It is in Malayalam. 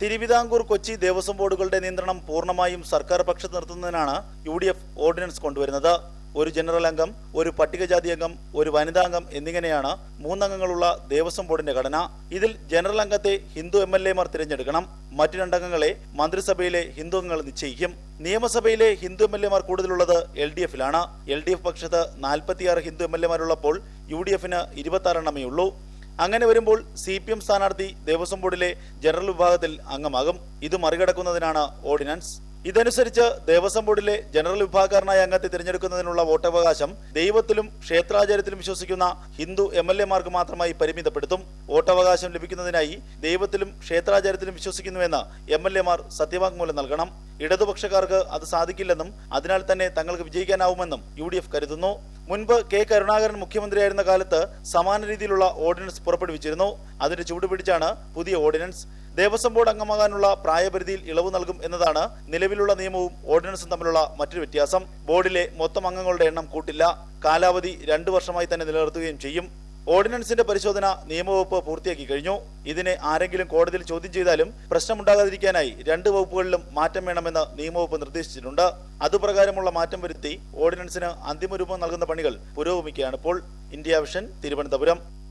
തിരുവിതാംകൂർ കൊച്ചി ദേവസ്വം ബോർഡുകളുടെ നിയന്ത്രണം പൂർണമായും സർക്കാർ പക്ഷത്ത് നിർത്തുന്നതിനാണ് യു ഡി എഫ് ഓർഡിനൻസ് കൊണ്ടുവരുന്നത്. ഒരു ജനറൽ അംഗം ഒരു പട്ടികജാതി അംഗം ഒരു വനിതാംഗം എന്നിങ്ങനെയാണ് മൂന്നംഗങ്ങളുള്ള ദേവസ്വം ബോർഡിന്റെ ഘടന. ഇതിൽ ജനറൽ അംഗത്തെ ഹിന്ദു എം എൽ തിരഞ്ഞെടുക്കണം. മറ്റു രണ്ടംഗങ്ങളെ മന്ത്രിസഭയിലെ ഹിന്ദു അംഗങ്ങൾ നിശ്ചയിക്കും. നിയമസഭയിലെ ഹിന്ദു എം എൽ എമാർ കൂടുതലുള്ളത് എൽ ഡി എഫിലാണ്. എൽ ഡി എഫ് പക്ഷത്ത് നാൽപ്പത്തിയാറ് ഹിന്ദു എം എൽ എമാരുള്ളപ്പോൾ യു ഡി എഫിന് ഇരുപത്തി ആറെണ്ണമേ ഉള്ളൂ. അങ്ങനെ വരുമ്പോൾ സി പി എം സ്ഥാനാർത്ഥി ദേവസ്വം ബോർഡിലെ ജനറൽ വിഭാഗത്തിൽ അംഗമാകും. ഇത് മറികടക്കുന്നതിനാണ് ഓർഡിനൻസ്. ഇതനുസരിച്ച് ദേവസ്വം ബോർഡിലെ ജനറൽ വിഭാഗക്കാരനായ അംഗത്തെ തിരഞ്ഞെടുക്കുന്നതിനുള്ള വോട്ടവകാശം ദൈവത്തിലും ക്ഷേത്രാചാര്യത്തിലും വിശ്വസിക്കുന്ന ഹിന്ദു എം എൽ എമാർക്ക് മാത്രമായി പരിമിതപ്പെടുത്തും. വോട്ടവകാശം ലഭിക്കുന്നതിനായി ദൈവത്തിലും ക്ഷേത്രാചാര്യത്തിലും വിശ്വസിക്കുന്നുവെന്ന് എം എൽ എമാർ സത്യവാങ്മൂലം നൽകണം. ഇടതുപക്ഷക്കാർക്ക് അത് സാധിക്കില്ലെന്നും അതിനാൽ തന്നെ തങ്ങൾക്ക് വിജയിക്കാനാവുമെന്നും യു ഡി എഫ് കരുതുന്നു. മുൻപ് കെ കരുണാകരൻ മുഖ്യമന്ത്രിയായിരുന്ന കാലത്ത് സമാന രീതിയിലുള്ള ഓർഡിനൻസ് പുറപ്പെടുവിച്ചിരുന്നു. അതിന്റെ ചൂടുപിടിച്ചാണ് പുതിയ ഓർഡിനൻസ്. ദേവസ്വം ബോർഡ് അംഗമാകാനുള്ള പ്രായപരിധിയിൽ ഇളവ് നൽകും എന്നതാണ് നിലവിലുള്ള നിയമവും ഓർഡിനൻസും തമ്മിലുള്ള മറ്റൊരു വ്യത്യാസം. ബോർഡിലെ മൊത്തം അംഗങ്ങളുടെ എണ്ണം കൂട്ടില്ല. കാലാവധി രണ്ടു വർഷമായി തന്നെ നിലനിർത്തുകയും ചെയ്യും. ഓർഡിനൻസിന്റെ പരിശോധന നിയമവകുപ്പ് പൂർത്തിയാക്കി കഴിഞ്ഞു. ഇതിനെ ആരെങ്കിലും കോടതിയിൽ ചോദ്യം ചെയ്താലും പ്രശ്നമുണ്ടാകാതിരിക്കാനായി രണ്ട് വകുപ്പുകളിലും മാറ്റം വേണമെന്ന് നിയമവകുപ്പ് നിർദ്ദേശിച്ചിട്ടുണ്ട്. അതുപ്രകാരമുള്ള മാറ്റം വരുത്തി ഓർഡിനൻസിന് അന്തിമ രൂപം നൽകുന്ന പണികൾ പുരോഗമിക്കുകയാണ് ഇപ്പോൾ. India vision Thiruvananthapuram.